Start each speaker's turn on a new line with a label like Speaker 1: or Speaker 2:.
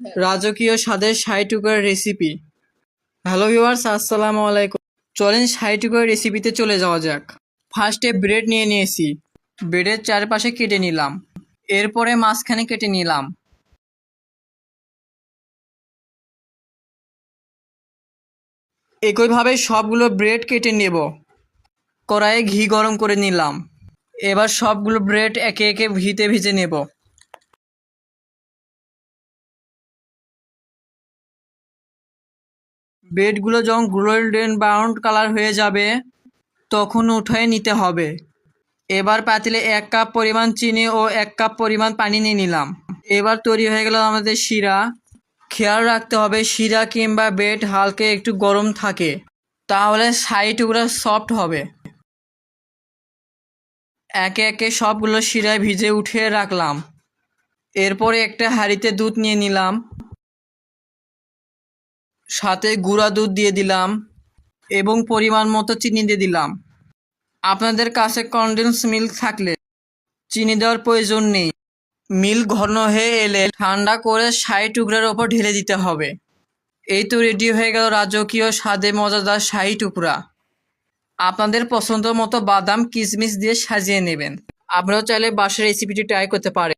Speaker 1: রাজকীয় স্বাদের ষাট টুকরার রেসিপি হ্যালো ভিউয়ার্স আসসালামু আলাইকুম। চলেন ষাট টুকরার রেসিপিতে চলে যাওয়া যাক। ফার্স্টে ব্রেড নিয়ে নিয়েছি। ব্রেডের চারপাশে কেটে নিলাম। এরপরে মাঝখানে কেটে নিলাম। একইভাবে সবগুলো ব্রেড কেটে নেব। কড়াইয়ে ঘি গরম করে নিলাম। এবার সবগুলো ব্রেড একে একে ঘিতে ভিজে নেব। ব্রেডগুলো যখন গোল্ডেন ব্রাউন কালার হয়ে যাবে, তখন উঠায় নিতে হবে। এবার পাতিলে এক কাপ পরিমাণ চিনি ও এক কাপ পরিমাণ পানি নিয়ে নিলাম। এবার তৈরি হয়ে গেল আমাদের শিরা। খেয়াল রাখতে হবে, শিরা কিংবা ব্রেড হালকা একটু গরম থাকে, তাহলে সাইডগুলো সফট হবে। একে একে সবগুলো শিরায় ভিজে উঠিয়ে রাখলাম। এরপরে একটা হাঁড়িতে দুধ নিয়ে নিলাম। সাথে গুঁড়া দুধ দিয়ে দিলাম এবং পরিমাণ মতো চিনি দিয়ে দিলাম। আপনাদের কাছে কনডেন্স মিল্ক থাকলে চিনি দেওয়ার প্রয়োজন নেই। মিল্ক ঘন হয়ে এলে ঠান্ডা করে শাহি টুকরার ওপর ঢেলে দিতে হবে। এই তো রেডি হয়ে গেল রাজকীয় স্বাদে মজাদার শাহি টুকরা। আপনাদের পছন্দ মতো বাদাম কিশমিশ দিয়ে সাজিয়ে নেবেন। আপনারাও চাইলে বাসার রেসিপিটি ট্রাই করতে পারেন।